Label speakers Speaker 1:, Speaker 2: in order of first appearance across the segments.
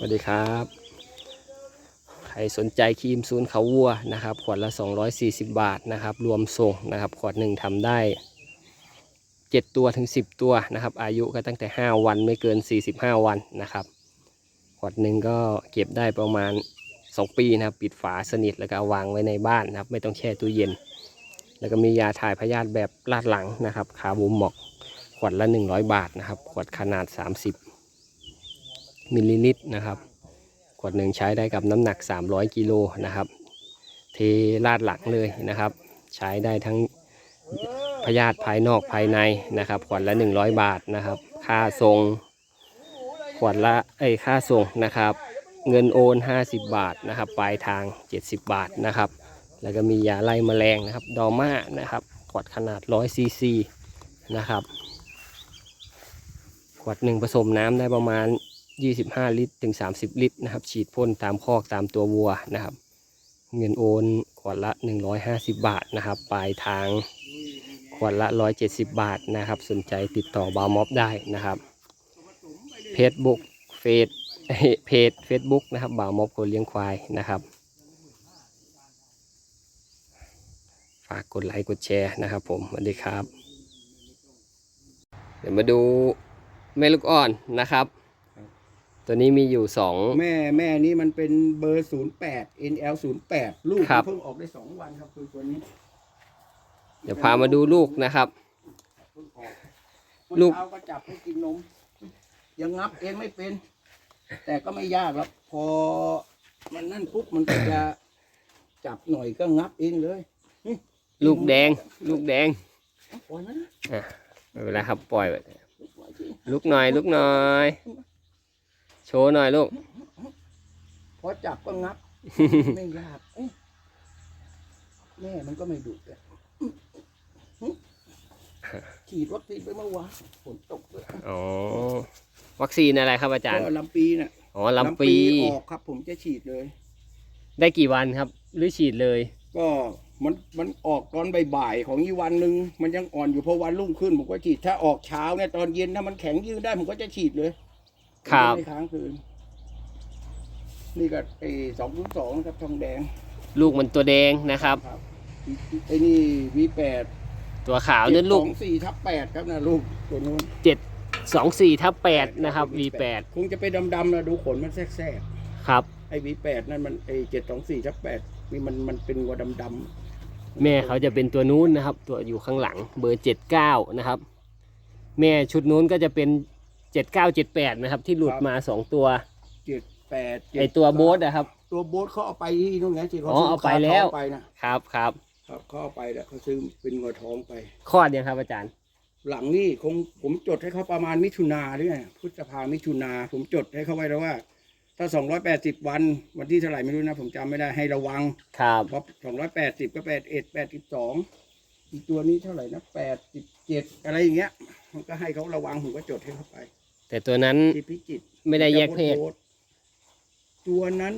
Speaker 1: สวัสดีครับ ใครสนใจครีมศูนเขาวัวนะครับ ขวดละ 240 บาทนะครับ รวมส่งนะครับ ขวดหนึ่งทำได้ 7 ตัวถึง 10 ตัวนะครับ อายุก็ตั้งแต่ 5 วันไม่เกิน 45 วันนะครับ ขวดหนึ่งก็เก็บได้ประมาณ 2 ปีนะครับ ปิดฝาสนิทแล้วก็วางไว้ในบ้านนะครับ ไม่ต้องแช่ตู้เย็น แล้วก็มียาถ่ายพยาธิแบบลาดหลังนะครับ คาบูมหมอก ขวดละ 100 บาทนะครับ ขวดขนาด 30 มิลลิลิตรนะครับขวดหนึ่งใช้ได้กับน้ำหนัก 300กิโลนะครับ เทลาดหลังเลยนะครับ ใช้ได้ทั้งพยาธิภายนอกภายในนะครับขวดละ 100 บาทนะครับ ค่าส่งขวดละเอ้ค่าส่งนะครับ เงินโอน 50 บาทนะครับปลายทาง 70 บาทนะครับ แล้วก็มียาไล่แมลงนะครับ ดอม่านะครับขวดขนาด100ซีซีนะครับขวดหนึ่งผสมน้ำได้ประมาณ 25 ลิตรถึง 30 ลิตรนะครับ ฉีดพ่นตามคอกตามตัววัวนะครับ เงินโอนขวดละ 150 บาทนะครับ ปลายทางขวดละ 170 บาทนะครับ สนใจติดต่อบาวม็อบได้นะครับ เพจบุ๊กเฟซเพจเฟซบุ๊กนะครับบาวม็อบคนเลี้ยงควายนะครับ ฝากกดไลค์กดแชร์นะครับผมสวัสดีครับ เดี๋ยวมาดูแม่ลูกอ่อนนะครับ ตัวนี้มีอยู่สอง
Speaker 2: แม่แม่นี้มันเป็นเบอร์ 08 NL 08 ลูก
Speaker 1: ครับ
Speaker 2: เพิ่งออกได้สองวันครับคือตัวนี้
Speaker 1: เดี๋ยวพามาดูลูกนะครับ
Speaker 2: เพิ่งออก
Speaker 1: ลู
Speaker 2: ลู
Speaker 1: ก
Speaker 2: กเช้าก็จับให้กินนม ยังงับเองไม่เป็น แต่ก็ไม่ยากหรอกพอมันนั่นปุ๊บมันก็จะจับหน่อยก็งับเองเลยนี่
Speaker 1: ลูกแดง ลูกแดง
Speaker 2: ปล่อยมันนะ
Speaker 1: อะไม่เป็นไรครับปล่อยไว้
Speaker 2: ปล่อยสิ
Speaker 1: ลูกหน่อยลูกหน่อย โชว์หน่อยลูก
Speaker 2: พอจับก็งับ ไม่ยากเอ้ยแม่มันก็ไม่ดุเลยฉีดวัคซีนไปเมื่อวานฝนตกเลย
Speaker 1: อ๋อ วัคซีนอะไรครับอาจารย์
Speaker 2: ก็ลำปีน่ะ
Speaker 1: อ๋อลำปี
Speaker 2: ออกครับ ผมจะฉีดเลย
Speaker 1: ได้กี่วันครับ หรือฉีดเลย
Speaker 2: ก็มันมันออกตอนบ่ายๆของอีกวันหนึ่งมันยังอ่อนอยู่พอวันรุ่งขึ้นผมก็ฉีดถ้าออกเช้าเนี่ยตอนเย็นถ้ามันแข็งยืดได้ผมก็จะฉีดเลย
Speaker 1: ครับ
Speaker 2: ไม่ค้างคืน นี่ก็ไอ้สองสองครับทองแดง
Speaker 1: ลูกมันตัวแดงนะครับ
Speaker 2: ครับไอ้นี่วีแปด
Speaker 1: ตัวขาวนั่นลูก
Speaker 2: สองสี่ทับแปดครับนะลูกตัวนู้น
Speaker 1: เจ็ดสองสี่ทับแปดนะครับ V8
Speaker 2: คงจะไปดำๆนะดูขนมันแทรก
Speaker 1: ครับ
Speaker 2: ๆไอ้วีแปดนั่นมันไอ้เจ็ดสองสี่ทับแปดนี่มันมันเป็นวัวดำๆ
Speaker 1: แม่เขาจะเป็นตัวนู้นนะครับ ตัวอยู่ข้างหลังเบอร์เจ็ดเก้านะครับ แม่ชุดนู้นก็จะเป็น เจ็ดเก้าเจ็ดแปดนะครับ ที่หลุดมาสองตัว
Speaker 2: เจ็ดแปดเจ็ด
Speaker 1: ไอตัวโบ๊ทนะครับ
Speaker 2: ตัวโบ๊ทเขาเอาไปที่นู่นไงที่เขา
Speaker 1: อ๋อ
Speaker 2: ซื้
Speaker 1: เอาไปแล้ว
Speaker 2: ขาท้องไปนะครับ
Speaker 1: ครับ
Speaker 2: ครับเขาเอาไปแล้วเขาซื้อเป็นงัวท้องไป
Speaker 1: คลอดยังครับอาจารย์
Speaker 2: หลังนี่คงผมจดให้เขาประมาณมิถุนาด้วยพฤษภามิถุนาผมจดให้เขาไว้แล้วว่า ถ้าสองร้อยแปดสิบวันวันที่เท่าไหร่ไม่รู้นะ ผมจำไม่ได้ให้ระวัง
Speaker 1: ครับ
Speaker 2: เพราะสองร้อยแปดสิบก็แปดเอ็ดแปดสิบสองอีกตัวนี้เท่าไหร่นะแปดสิบเจ็ดอะไรอย่างเงี้ยมันก็ให้เขาระวังผมก็จดให้เขาไป
Speaker 1: แต่ตัวนั้น
Speaker 2: ที่พิจิตร
Speaker 1: ไม่ได้แยกเพศ
Speaker 2: ตัวนั้น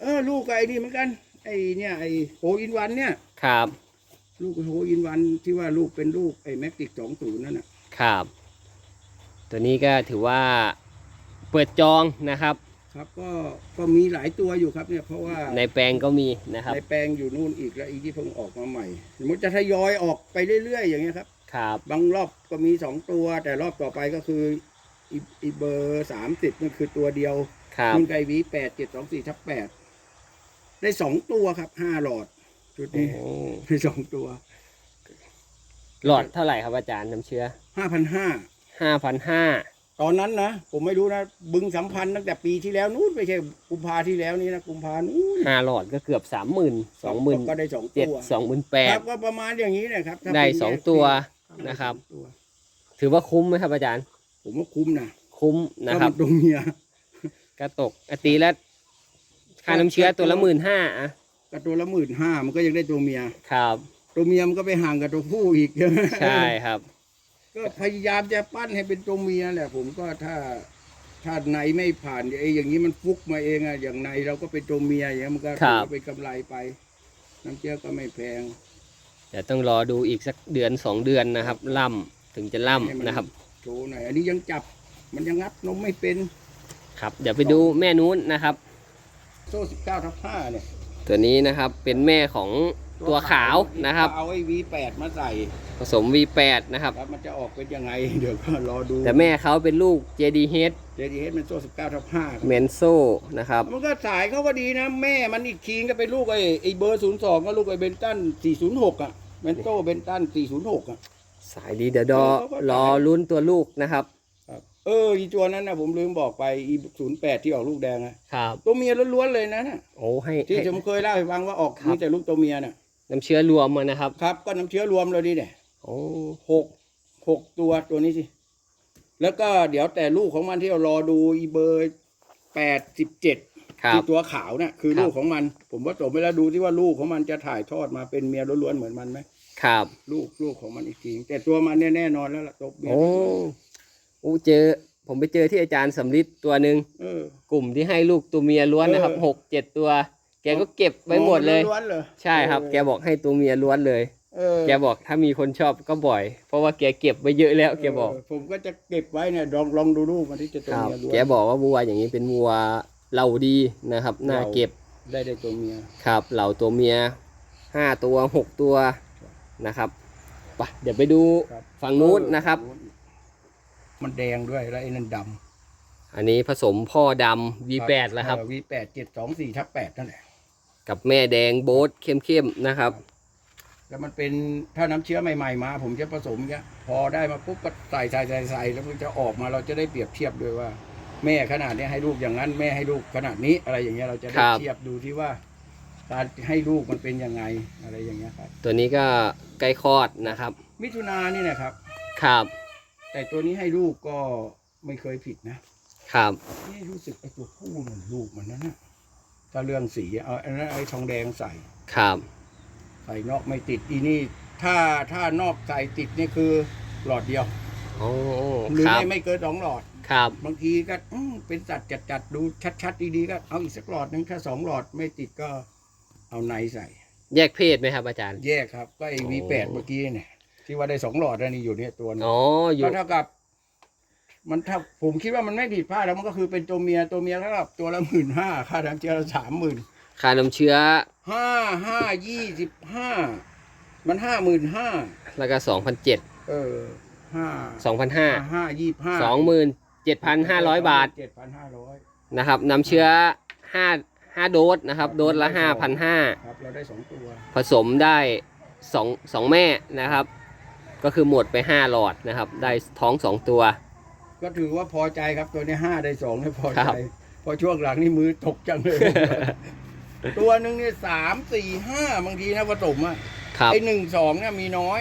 Speaker 2: เออลูกกับไอ้นี่เหมือนกัน ไอ้เนี่ยไอ้โฮอินวันเนี่ย
Speaker 1: ครับ
Speaker 2: ลูกโฮอินวันที่ว่าลูกเป็นลูกไอ้แม็กติกสองศูนย์นั่นน่ะ
Speaker 1: ครับ ตัวนี้ก็ถือว่าเปิดจองนะครับ
Speaker 2: ครับก็ก็มีหลายตัวอยู่ครับเนี่ยเพราะว่า
Speaker 1: ในแปลงก็มีนะครับ
Speaker 2: ในแปลงอยู่นู่นอีกแล้วอีกที่เพิ่งออกมาใหม่สมมติจะทยอยออกไปเรื่อย ๆ อย่างเงี้ยครับ
Speaker 1: ครับ
Speaker 2: บางรอบก็มีสองตัว แต่รอบต่อไปก็คืออีอีเบอร์สามสิบนั่นคือตัวเดียว
Speaker 1: ครับ
Speaker 2: นุ่นไกวีแปดเจ็ดสองสี่ทับแปดได้สองตัวครับห้าหลอดชุด
Speaker 1: โอ้
Speaker 2: นี้
Speaker 1: โห
Speaker 2: ได้สองตัว
Speaker 1: หลอดเท่าไหร่ครับอาจารย์น้ำเชื้อ
Speaker 2: ห้าพันห้า
Speaker 1: ห้าพันห้า
Speaker 2: ตอนนั้นนะผมไม่รู้นะบึงสัมพันธ์ตั้งแต่ปีที่แล้วนู้นไม่ใช่กุมภาที่แล้วนี่นะกุมภานู้น
Speaker 1: ห้าหลอดก็เกือบสามหมื่นสองหมื่น
Speaker 2: ก็ได้สอง
Speaker 1: เจ็ด
Speaker 2: ตัว
Speaker 1: สองหมื่นแป
Speaker 2: ค
Speaker 1: ด
Speaker 2: รับก็ประมาณอย่างนี้นะครับถ้า
Speaker 1: ได้
Speaker 2: เป็น
Speaker 1: สอง
Speaker 2: แยก
Speaker 1: ตัว
Speaker 2: เพศ
Speaker 1: นะครับ
Speaker 2: ได้สองตัว
Speaker 1: ถือว่าคุ้มไหมครับอาจารย์
Speaker 2: ผมว่าคุ้มนะ
Speaker 1: คุ้มนะครับ
Speaker 2: ถ้ามัตัวเมีย
Speaker 1: กระตกอะตีแล้วค่าน้ำเชื้อตัวละหมื่นห้าอะ
Speaker 2: ก็ตัวละหมื่นห้ามันก็ยังได้ตัวเมีย
Speaker 1: ครับ
Speaker 2: ตัวเมียมันก็ไปห่างกับตัวผู้อีก
Speaker 1: ใช่ครับ
Speaker 2: ก็พยายามจะปั้นให้เป็นตัวเมียแหละ ผมก็ถ้าถ้าในไม่ผ่านไอ้อย่างนี้มันฟุกมาเองอะอย่างในเราก็เป็นตัวเมียอย่างนี้ยมันก็
Speaker 1: ครั
Speaker 2: ถื
Speaker 1: บ
Speaker 2: อว่าเป็นกำไรไป น้ำเชื้อก็ไม่แพง
Speaker 1: เดี๋ยวต้องรอดูอีกสักเดือนสองเดือนนะครับ ล่ำถึงจะ
Speaker 2: ให้มัน
Speaker 1: ล่ำนะครับ
Speaker 2: โชว์หน่อยอันนี้ยังจับมันยังงับนมไม่เป็น
Speaker 1: ครับเดี๋ยวไปดูแม่นู้นนะครับ
Speaker 2: โซ่สิบเก้าทับห้าเนี่ย
Speaker 1: ตัวนี้นะครับเป็นแม่ของ ตัวขาวนะครับ
Speaker 2: เอาไอ้ V8 มาใส่
Speaker 1: ผสม V8 นะครับ
Speaker 2: ครับมันจะออกเป็นยังไง เดี๋ยวก็รอดู
Speaker 1: แต่แม่เขาเป็นลูก JDH
Speaker 2: JDH มันโซ่สิบเก้าทับห้า
Speaker 1: เมนโซนะครับ
Speaker 2: มันก็สายเขาก็ดีนะ แม่มันอีกทีก็เป็นลูกไอ้ไอ้เบอร์ศูนย์สองก็ลูกไอ้เบนตันสี่ศูนย์หกอะเบนโต้เบนตันสี่ศูนย์หกอะ
Speaker 1: สายดีเดี๋ยวดอ
Speaker 2: เขาก็
Speaker 1: รอลุ้นตัวลูกนะครับ
Speaker 2: ครับเอออีตัวนั้นนะผมลืมบอกไปอีศูนย์แปดที่ออกลูกแดงอะ
Speaker 1: ครับ
Speaker 2: ตัวเมียล้วนๆเลยนะน่ะ
Speaker 1: โอ้ให้
Speaker 2: ที่
Speaker 1: ให้
Speaker 2: ผมเคยเล่าให้ฟังว่าออก
Speaker 1: ครับ
Speaker 2: มีแต่ลูกตัวเมียน่ะ
Speaker 1: น้ำเชื้อรวมมานะครับ
Speaker 2: ครับ ก็น้ำเชื้อรวมเลยดิเนี่ย
Speaker 1: โอ้
Speaker 2: หกหกตัวตัวนี้สิ แล้วก็เดี๋ยวแต่ลูกของมันที่เรารอดูอีเบอร์แปดสิบเจ็ด
Speaker 1: ครับ
Speaker 2: ที่ตัวขาวน่ะคือ
Speaker 1: ครับ
Speaker 2: ลูกของมัน ผมว่าจบไปแล้วดูที่ว่าลูกของมันจะถ่ายทอดมาเป็นเมียล้วนๆเหมือนมันไหม
Speaker 1: ครับ
Speaker 2: ลูกลูกของมันอีกทีแต่ตัวมันเนี่ยแน่นอนแล้วล่ะตบเมีย
Speaker 1: โอ้โอ้เจอ ผมไปเจอที่อาจารย์สำลิดตัวหนึ่ง
Speaker 2: เออ
Speaker 1: กลุ่มที่ให้ลูกตัวเมียล้วนนะครับ
Speaker 2: เออ
Speaker 1: หกเจ็ดตัว แกก็เก็บไว้หมดเลย
Speaker 2: ล้วนๆเลย
Speaker 1: ใช่ครับ แกบอกให้ตัวเมียล้วนเลย
Speaker 2: เออ
Speaker 1: แกบอกถ้ามีคนชอบก็บ่อย เพราะว่าแกเก็บไว้เยอะแล้วแกบอก
Speaker 2: เผมก็จะเก็บไว้เนี่ยลองลองดูลูกมันที่จะตัว
Speaker 1: ครับ
Speaker 2: เมียล้วน
Speaker 1: แกบอกว่าวัวอย่างนี้เป็นวัวเหล่าดีนะครับ น่า
Speaker 2: เหล่า
Speaker 1: เก็บ
Speaker 2: ได้ได้ตัวเมีย
Speaker 1: ครับเหล่าตัวเมียห้าตัวหกตัวนะครับไปเดี๋ยวไปดู
Speaker 2: ครับ
Speaker 1: ฝั่งนู้นนะครับ
Speaker 2: มันแดงด้วยแล้วไอ้นั่นด
Speaker 1: อันนี้ผสมพ่อดำำ V8 แล้วครับ
Speaker 2: วีแปดเจ็ดสองสี่ทับแปดนั่นแหละ
Speaker 1: กับแม่แดงโบ๊ทเข้มๆนะครับ
Speaker 2: แล้วมันเป็นถ้าน้ำเชื้อใหม่ๆมา ผมจะผสมเงี้ยพอได้มาปุ๊บก็ใส่ใส่ใส่ใส่แล้วมันจะออกมาเราจะได้เปรียบเทียบด้วยว่า แม่ขนาดเนี้ยให้ลูกอย่างนั้นแม่ให้ลูกขนาดนี้อะไรอย่างเงี้ยเราจะได้
Speaker 1: ครับ
Speaker 2: เทียบดูที่ว่า การให้ลูกมันเป็นยังไงอะไรอย่างเงี้ยครับ
Speaker 1: ตัวนี้ก็ใกล้คลอดนะครับ
Speaker 2: มิถุนานี่นะครับ
Speaker 1: ครับ
Speaker 2: แต่ตัวนี้ให้ลูกก็ไม่เคยผิดนะครับ นี่รู้สึกไอ้ตัวผู้มันลูกมันนั่นนะ ถ้าเรื่องสีเอาอันนั้นไอ้ทองแดงใส่
Speaker 1: ครับ
Speaker 2: ใส่นอกไม่ติดอีนี่ ถ้าถ้านอกใส่ติดนี่คือหลอดเดียว
Speaker 1: โอ้
Speaker 2: หรือ
Speaker 1: ครับ
Speaker 2: ไม่ไม่เกินสองหลอด
Speaker 1: ครับ
Speaker 2: บางทีก็อืมเป็นสัตว์จัดจัดๆดูชัดๆดีๆก็เอาอีกสักหลอดหนึงถ้าสองหลอดไม่ติดก็เอาในใส่
Speaker 1: แยกเพศไหมครับอาจารย์
Speaker 2: แยกครับ ก็ไอ้
Speaker 1: โอ้
Speaker 2: วีแปดเมื่อกี้เนี่ยที่ว่าได้สองหลอดแล้วนี่อยู่เนี่ยตัวนึง
Speaker 1: อ๋อ อยู่
Speaker 2: ก็เท่ากับ มันถ้าผมคิดว่ามันไม่ผิดพลาดแล้วมันก็คือเป็นตัวเมียตัวเมียเท่ากับตัวละหมื่นห้าค่าน้ำเชื้อละสามหมื่น
Speaker 1: ค่าน้ำเชื้อ
Speaker 2: ห้าห้ายี่สิบห้ามันห้าหมื่นห้า
Speaker 1: แล้วก็สองพันเจ็ด
Speaker 2: เออห้า
Speaker 1: สองพันห้า
Speaker 2: ห้ายี่ห้า
Speaker 1: สองหมื่นเจ็ดพันห้าร้อยบาท
Speaker 2: เจ็ดพันห้าร้อย
Speaker 1: นะครับน้ำเชื้อห้าห้าโดสนะครับ โดสละห้าพันห้า
Speaker 2: ครับเราได้สองตัว
Speaker 1: ผสมได้สองสองแม่นะครับ ก็คือหมดไปห้าหลอดนะครับ ได้ท้องสองตัว
Speaker 2: ก็ถือว่าพอใจครับตัวนี้ห้าได้สองเนี่ยพอ
Speaker 1: ครั
Speaker 2: ใจ
Speaker 1: บ
Speaker 2: พอช่วงหลังนี่มือตกจังเลย ตัวหนึ่งเนี่ยสามสี่ห้าบางทีนะผสมอะ
Speaker 1: ครับ
Speaker 2: ไอหนึ่งสองเนี่ยมีน้อย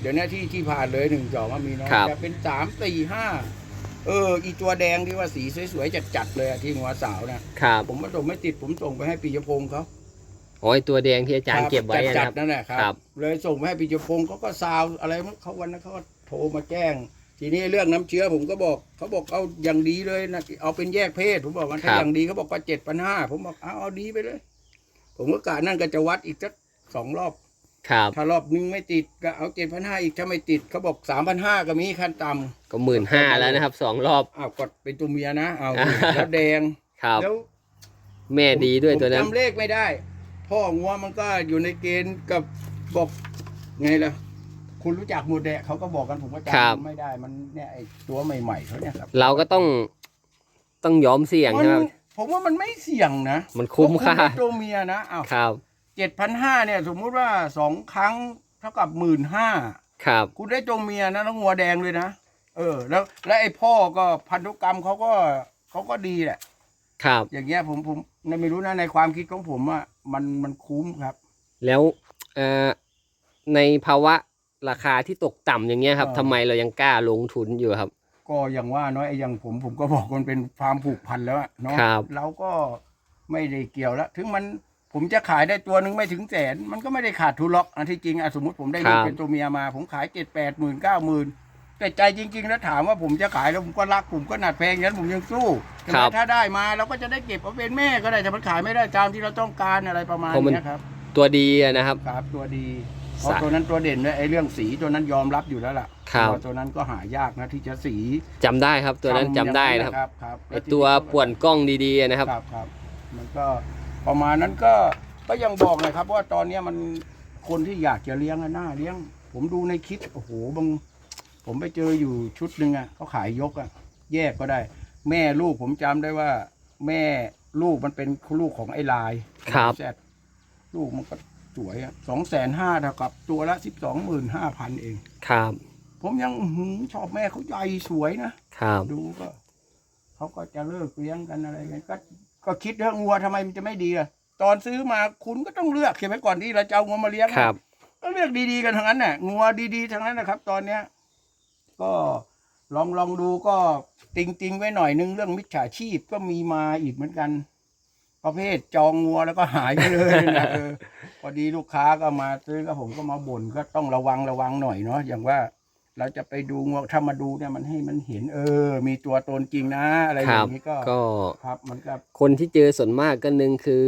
Speaker 2: เดี๋ยวนี้ที่ที่ผ่านเลยหนึ่งสองมีน้อย
Speaker 1: ครับ
Speaker 2: จะเป็นสามสี่ห้าเออ อีตัวแดงที่ว่าสีสวยๆจัดๆเลยอะที่หัวสาวนะครับผมผสมไม่ติดผมส่งไปให้ปิยพงศ์เขา
Speaker 1: โอ้ยตัวแดงที่อาจารย์เก็บไว้
Speaker 2: จั
Speaker 1: นะ
Speaker 2: ด
Speaker 1: ครับ
Speaker 2: ๆนั่นแหละครับ
Speaker 1: ครับ
Speaker 2: เลยส่งไปให้ปิยพงศ์เขาก็ซาวอะไรมั้งเขาวันนั้นเขาก็โทรมาแจ้ง ทีนี้เรื่องน้ำเชื้อผมก็บอกเขาบอกเอาอย่างดีเลยนะเอาเป็นแยกเพศ ผมบอกว่าถ้าอย่างดีเขาบอกว่าเจ็ดพันห้าผมบอกเอาเอาดีไปเลย ผมก็กะนั่นก็จะวัดอีกสักสองรอบ
Speaker 1: ครับ
Speaker 2: ถ้ารอบนึงไม่ติดก็เอาเจ็ดพันห้าอีกถ้าไม่ติดเขาบอกสามพันห้าก็มีขั้นต่ำ
Speaker 1: ก็หมื่นห้าแล้วนะครับสองรอบ
Speaker 2: อ้าวกดเป็นตัวเมียนะเอา
Speaker 1: อ่า
Speaker 2: แล้วแดง
Speaker 1: ครับ
Speaker 2: แล้ว
Speaker 1: แม่ดีด้วยตัวนั้น
Speaker 2: ผมจำเลขไม่ได้ พ่องัวมันก็อยู่ในเกณฑ์กับบอกไงล่ะ คุณรู้จักหมดแดะเขาก็บอกกันผมก็
Speaker 1: ครับ
Speaker 2: จำไม่ได้มันเนี่ยไอ้ตัวใหม่ๆเขาเนี่ยครับ
Speaker 1: เราก็ต้องต้องยอมเสี่ยง
Speaker 2: มั
Speaker 1: ใช่ไหม
Speaker 2: ผมว่ามันไม่เสี่ยงนะ
Speaker 1: มันคุ้มค่า
Speaker 2: เพระณเป็นตัวเมียนะอ้าว
Speaker 1: ครับ
Speaker 2: เจ็ดพันห้าเนี่ย สมมุติว่าสองครั้งเท่ากับหมื่นห้า
Speaker 1: ครับ
Speaker 2: คุณได้ตัวเมียนะแล้วงัวแดงเลยนะเออ แล้ว แล้วไอ้พ่อก็พันธุกรรมเขาก็เขาก็ดีแหละ
Speaker 1: ครับ
Speaker 2: อย่างเงี้ยผมผมไม่รู้นะในความคิดของผมอะมันมันคุ้มครับ
Speaker 1: แล้วเอ่อในภาวะ ราคาที่ตกต่ำอย่างเงี้ยครับ
Speaker 2: อ่า
Speaker 1: ทำไมเรายังกล้าลงทุนอยู่ครับ
Speaker 2: ก็อย่างว่าน้อยไอ้อย่างผมผมก็บอกมันเป็นความผูกพันแล้วอะเนาะ
Speaker 1: ครับ
Speaker 2: เราก็ไม่ได้เกี่ยวแล้ว ถึงมันผมจะขายได้ตัวหนึ่งไม่ถึงแสน มันก็ไม่ได้ขาดทุนหรอกอันที่จริงอะสมมติผมได้ลูกเป็นตัวเมียมา ผมขายเจ็ดแปดหมื่นเก้าหมื่นแต่ใจจริง ๆ แล้วถามว่าผมจะขายแล้วผมก็รักผมก็หนัดแพงอย่างนั้นผมยังสู้ใช่ไหมถ้าได้มาเราก็จะได้เก็บเอาเป็นแม่ก็ได้แต่มันขายไม่ได้ตามที่เราต้องการอะไรประมาณ
Speaker 1: เพราะมัน
Speaker 2: เนี้ยครับ
Speaker 1: ตัวดีอะนะครับ
Speaker 2: ครับตัวดี เพราะ
Speaker 1: สะ
Speaker 2: ตัวนั้นตัวเด่นเลยไอ้เรื่องสีตัวนั้นยอมรับอยู่แล้วล่ะ
Speaker 1: ครับ
Speaker 2: เพาะตัวนั้นก็หายากนะที่จะสี
Speaker 1: จำได้ครับตัวนั้นจำได้นะครับ
Speaker 2: ครับ ครับ
Speaker 1: ไอตัวป่วนกล้องดีๆนะครับ
Speaker 2: ครับครับ มันก็ประมาณนั้นก็ก็ยังบอกเลยครับ ว่าตอนเนี้ยมันคนที่อยากจะเลี้ยงอะน่าเลี้ยง ผมดูในคลิปโอ้โหบางผมไปเจออยู่ชุดหนึ่งอะเขาขายยกอะ แยกก็ได้ แม่ลูกผมจำได้ว่า แม่ลูกมันเป็นลูกของไอ้ลาย
Speaker 1: ครับ
Speaker 2: แซดลูกมันก็ สวยอะสองแสนห้าเท่ากับตัวละสิบสองหมื่นห้าพันเอง
Speaker 1: ครับ
Speaker 2: ผมยังอื้อหือชอบแม่เขาใหญ่สวยนะ
Speaker 1: ครับ
Speaker 2: ดูก็เขาก็จะเลิกเลี้ยงกันอะไรกันก็ก็คิดเรื่องงัวทำไมมันจะไม่ดีอะตอนซื้อมาคุณก็ต้องเลือกใช่ไหมก่อนที่เราจะเอางัวมาเลี้ยงอะ
Speaker 1: ครับ
Speaker 2: ก็เลือกดีๆกันทั้งนั้นน่ะงัวดีๆทั้งนั้นนะครับ ตอนเนี้ย ก็ลองลองดูก็ติงติงๆไว้หน่อยนึงเรื่องมิจฉาชีพก็มีมาอีกเหมือนกัน ประเภทจองงัวแล้วก็หายไปเลยนะเออ พอดีลูกค้าก็มาซื้อก็ผมก็มาบ่นก็ต้องระวังระวังหน่อยเนาะอย่างว่าเราจะไปดูงัวถ้ามาดูเนี่ยมันให้มันเห็น เออ มีตัวตนจริงนะอะไร
Speaker 1: ค
Speaker 2: อ
Speaker 1: รับ
Speaker 2: ย่างนี้ก็
Speaker 1: ก็
Speaker 2: ครับมันก็
Speaker 1: คนที่เจอส่วนมากก็หนึ่งคือ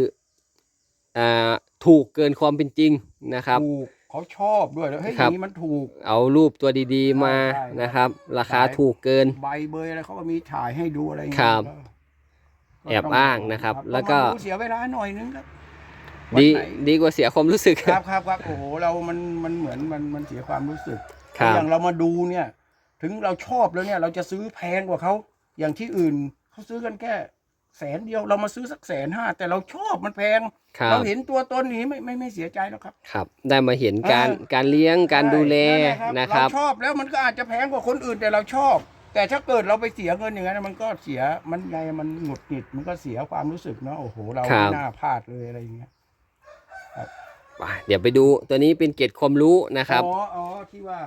Speaker 1: อ่าถูกเกินความเป็นจริงนะครับ
Speaker 2: ถูกเขาชอบด้วยแล้วเฮ้ยอ
Speaker 1: ครับ
Speaker 2: ย่างนี้มันถูก
Speaker 1: เอารูปตัวดีๆมา
Speaker 2: ใช่ใช่
Speaker 1: นะครับ ราคา
Speaker 2: ขาย
Speaker 1: ถูกเกิน
Speaker 2: ใบเบยอะไรเขาก็มีถ่ายให้ดูอะไรอย่าง
Speaker 1: ครั
Speaker 2: เงี้
Speaker 1: บ
Speaker 2: ยก็
Speaker 1: แอบ
Speaker 2: ต้
Speaker 1: อ้างนะครับ
Speaker 2: ก็
Speaker 1: แล้วก็
Speaker 2: มาดูเสียเวลาหน่อยนึงครับ
Speaker 1: ดี
Speaker 2: วันไหน
Speaker 1: ดีกว่าเสียความรู้สึก
Speaker 2: ครับครับครับโอ้โหเรามันมันเหมือนมันมันเสียความรู้สึก
Speaker 1: ครับ
Speaker 2: อย่างเรามาดูเนี่ย ถึงเราชอบแล้วเนี่ยเราจะซื้อแพงกว่าเขาอย่างที่อื่นเขาซื้อกันแค่แสนเดียวเรามาซื้อสักแสนห้าแต่เราชอบมันแพง
Speaker 1: ครับ
Speaker 2: เราเห็นตัวตนนี้ไม่ไม่ไม่เสียใจแล้วครับ
Speaker 1: ครับ ได้มาเห็นการ
Speaker 2: เออ
Speaker 1: การเลี้ยงการดูแล
Speaker 2: ใช่
Speaker 1: นะครับ
Speaker 2: เราชอบแล้วมันก็อาจจะแพงกว่าคนอื่นแต่เราชอบ แต่ถ้าเกิดเราไปเสียเงินอย่างนั้นมันก็เสียมันไงมันหงุดหงิดมันก็เสียความรู้สึกเนาะโอ้โหเรา
Speaker 1: ครับ
Speaker 2: ไม่น่าพลาดเลยอะไรอย่างเงี้ย
Speaker 1: ไปเดี๋ยวไปดูตัวนี้เป็นเกร็ดความรู้นะครับ
Speaker 2: อ๋อ อ๋อ ที่ว่า